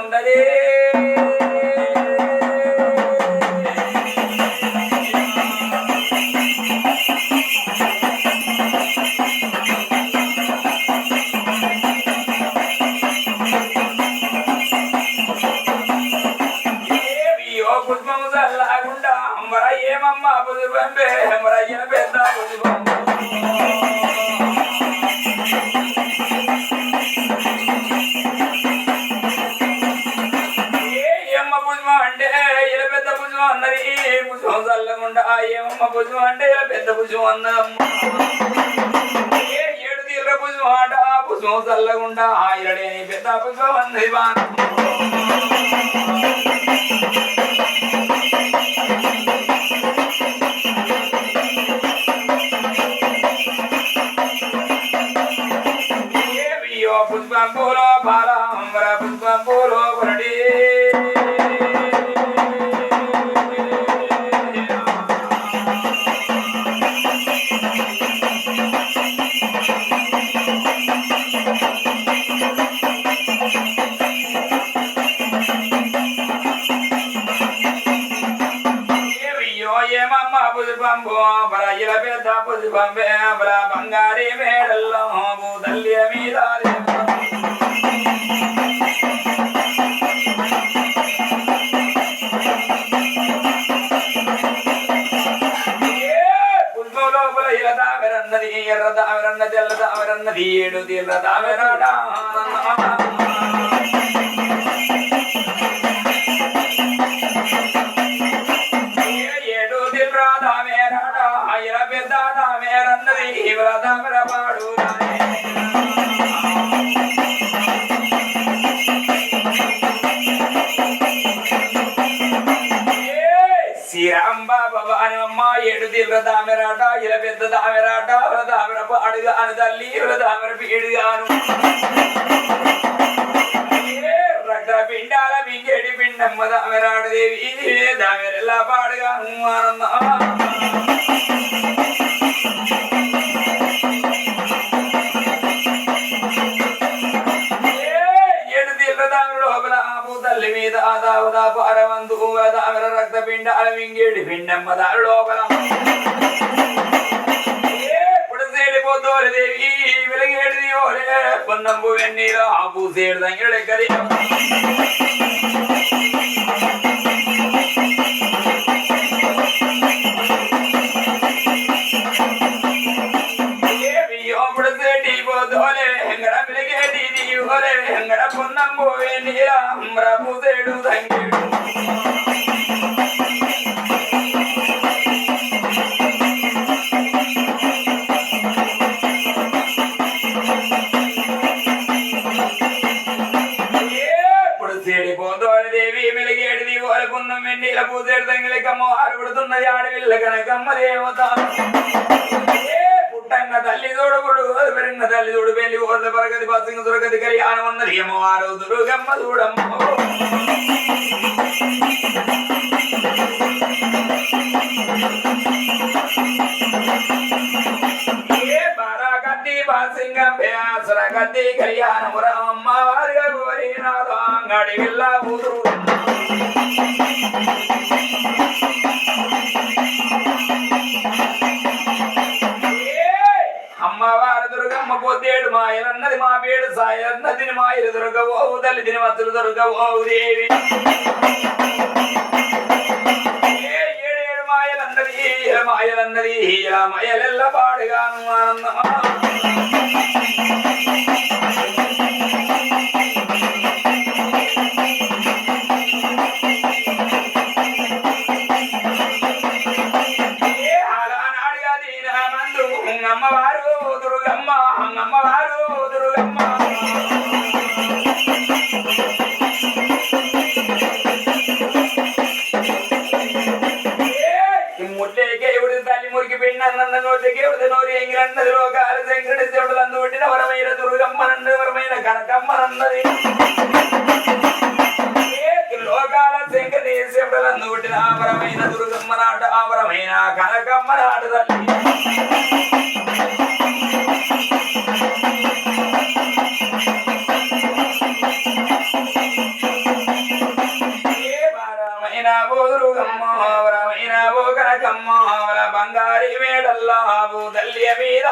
ఉన్నది పుష్పము చల్లకుండా మర ఏమమ్మా పుదుబంబే మర ఏ పెద్ద పుదుబంబే భుజం అన్నది భుజం చల్లకుండా ఏమమ్మ భుజం అంటే ఇలా పెద్ద భుజం అన్నదమ్మ ఏడు తీర్ల భుజం ఆట భుజం చల్లకుండా పెద్ద భుజం అన్నది బాగా ఏవియో పుష్పంబులో బాలాంబర పుష్పంబులో ఏమమ్మ పుష్పంబు బల ఇల పెద్ద పుష్పంబే బల బంగారి మేడల్లో భూతల్లి మీద ఎర్ర దామెరన్న తెల్ల దామెరన్నది ఏడు తీర్ల దామెరాడా ఏడు తీర్ల పెద్ద దామెరన్నది ఇవల శ్రీరాంబ భవాని అమ్మ ఏడు ఇలా పెద్ద అని తల్లి ఇవల పీడుగాను మింగేడి పిండమ్మ దామెరాడు దేవి దామెరెల్లా పాడుగాను ఆనంద ఏడు తీర్ల దామెర లోపల ఆపు తల్లి మీద ఆదావదా పారవంతు దామెర రక్త పిండాల మింగేడి పిండమ్మ దాని లోపల పొడుసేడిపోతోలే దేవి వెలిగేడిది ఓలే పొన్నంబు వెన్నీలో ఆపు ఎంగడ పొన్నంబు వెన్నీల తంగిడు ఎప్పుడు సేడిపోతోని దేవి మెలిగేటిది ఆడవిల్ల కనకమ్మ దేవత. పుట్టంగ తల్లి చూడకుడు పెరిగిన తల్లి చూడు పెళ్ళి ఓర్ల పరగతి పసంగ దురగతి కళ్యాణం ఉన్నది. ఏమో ఆరు దుర్గమ్మ చూడమ్మ. ఏ బారా కత్తి బాసింగం కళ్యాణము అంగడి విల్ల కూతురు. దుర్గమ్మ పొద్దేడు మాయలన్నది మా పేడు సాయన్నదిని మాయలు దొరకవోవు తల్లి దిని మత్తులు దొరకవోవు దేవి ఏడేడు మాయలన్నది మాయలన్నది ఇలా మాయలెల్ల పాడుగాను ఆనందమా. దీనమందు అమ్మవారు దుర్గమ్మ అమ్మవారు దుర్గమ్మ. ముట్లేకే ఎవడి తల్లి మురికి పిండన్న నోట్లకే ఎవడి నోరి ఎంగిరన్నది లోకాల శంకరుడి దేవుడు అందు పుట్టిన వరమైన దుర్గమ్మనన్నది వరమైన కనకమ్మనన్నది ఏ లోకాల శంకరి శివుడు అందు పుట్టిన వరమైన దుర్గమ్మ నాట ఆ వరమైన కనకమ్మ నాట తల్లి. వారమైన ఓ దుర్గమ్మ బంగారి మేడల్లా తల్లి మీద